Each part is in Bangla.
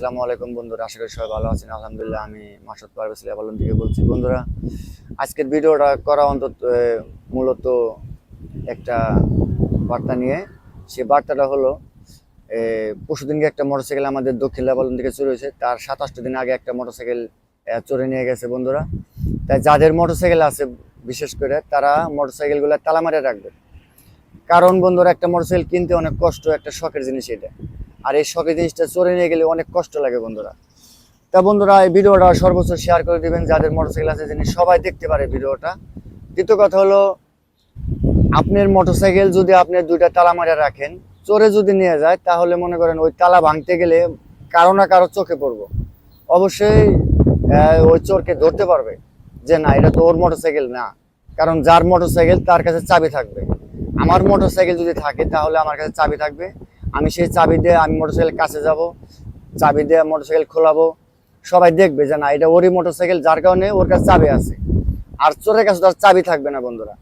আসসালামু আলাইকুম বন্ধুরা, আশা করি সবাই ভালো আছেন। আলহামদুলিল্লাহ, আমি মাসুদ পারভেজ লেবালন থেকে বলছি। বন্ধুরা, আজকের ভিডিওটা করা অন্তত মূলত একটা বার্তা নিয়ে। সেই বার্তাটা হলো পরশুদিনকে একটা মোটরসাইকেল আমাদের দক্ষিণ লেবালন থেকে চুরি হয়েছে। তার সাতাশটা দিন আগে একটা মোটরসাইকেল চোরে নিয়ে গেছে বন্ধুরা। তাই যাদের মোটরসাইকেল আছে, বিশেষ করে তারা মোটরসাইকেলগুলো তালা মারে রাখবে। কারণ বন্ধুরা, একটা মোটরসাইকেল কিনতে অনেক কষ্ট, একটা শখের জিনিস এটা। আর এই শখের জিনিসটা চড়ে নিয়ে গেলে অনেক কষ্ট লাগে বন্ধুরা। তা বন্ধুরা, এই ভিডিওটা সর্বোচ্চ শেয়ার করে দিবেন যাদের মোটরসাইকেল আছে, যিনি সবাই দেখতে পারে ভিডিওটা। দ্বিতীয় কথা হলো, আপনার মোটরসাইকেল যদি আপনি দুইটা তালা মারা রাখেন, চোরে যদি নিয়ে যায়, তাহলে মনে করেন ওই তালা ভাঙতে গেলে কারও না কারও চোখে পড়ব। অবশ্যই ওই চোরকে ধরতে পারবে যে, না, এটা তো ওর মোটরসাইকেল না। কারণ যার মোটরসাইকেল তার কাছে চাবি থাকবে। আমার মোটরসাইকেল যদি থাকে, তাহলে আমার কাছে চাবি থাকবে। আমি সেই চাবি দিয়ে আমি মোটরসাইকেল কাছে যাব, চাবি দিয়ে মোটরসাইকেল খোলাবো। সবাই দেখবে যে না, এটা ওরই মোটরসাইকেল, যার কারণে ওর কাছে চাবি আছে। আর চোরের কাছে তার চাবি থাকবে না, বন্ধুরা।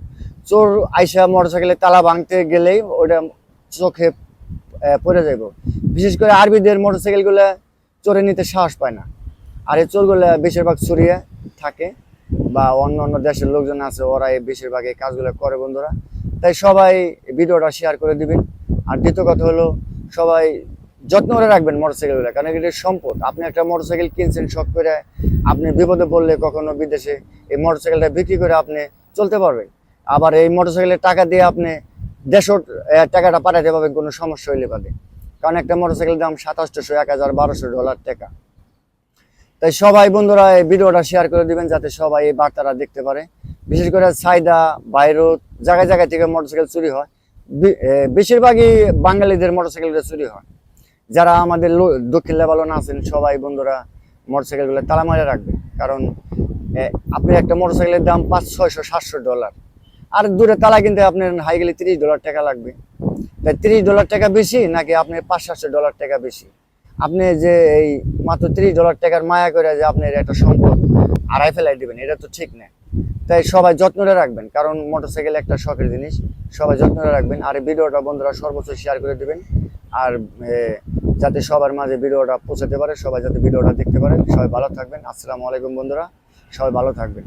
চোর আইসা মোটরসাইকেলের তালা ভাঙতে গেলেই ওটা চোখে পড়ে যাইব। বিশেষ করে আরবিদের মোটরসাইকেলগুলো চোরে নিতে সাহস পায় না। আর এই চোরগুলো বেশিরভাগ চুরিয়ে থাকে, বা অন্য অন্য দেশের লোকজন আছে, ওরা এই বেশিরভাগ এই কাজগুলো করে, বন্ধুরা। তাই সবাই ভিডিওটা শেয়ার করে দিবেন। আর দ্বিতীয় কথা হলো, সবাই যত্ন করে রাখবেন মোটরসাইকেলগুলো, কারণ এটা সম্পদ। আপনি একটা মোটরসাইকেল কিনছেন, শখ করে আপনি বিপদে পড়লে কখনো বিদেশে এই মোটরসাইকেলটা বিক্রি করে আপনি চলতে পারবেন। আবার এই মোটরসাইকেলের টাকা দিয়ে আপনি দেড়শো টাকাটা পাঠাতে পারবেন, কোনো সমস্যা হইলে বাদে। কারণ একটা মোটরসাইকেলের দাম সাতাশশো, এক হাজার বারোশো ডলার টাকা। তাই সবাই বন্ধুরা, এই ভিডিওটা শেয়ার করে দিবেন, যাতে সবাই এই বার্তাটা দেখতে পারে। বিশেষ করে সাইদা, বাইরুত, জায়গায় জায়গায় থেকে মোটরসাইকেল চুরি হয়। বেশিরভাগই বাঙালিদের মোটরসাইকেলটা চুরি হয়। যারা আমাদের দক্ষিণ লেবালন আছেন, সবাই বন্ধুরা মোটরসাইকেলগুলো তালা মারে রাখবে। কারণ আপনি একটা মোটরসাইকেলের দাম পাঁচ, ছয়শো, সাতশো ডলার। আর দূরে তালা কিনতে আপনার হাই গেলে তিরিশ ডলার টাকা লাগবে। তাই তিরিশ ডলার টাকা বেশি নাকি আপনার পাঁচ, সাতশো ডলার টাকা বেশি? আপনি যে এই মাত্র তিরিশ ডলার টাকার মায়া করে যে আপনার একটা সম্পদ আড়াই ফেলাই দিবেন, এটা তো ঠিক না। তাই সবাই যত্নরে রাখবেন, কারণ মোটরসাইকেল একটা শখের জিনিস। সবাই যত্নরে রাখবেন, আর ভিডিওটা বন্ধুরা সর্বোচ্চ শেয়ার করে দেবেন। আর যাতে সবার মাঝে ভিডিওটা পৌঁছাতে পারে, সবাই যাতে ভিডিওটা দেখতে পারেন। সবাই ভালো থাকবেন। আসসালামু আলাইকুম বন্ধুরা। সবাই ভালো থাকবেন।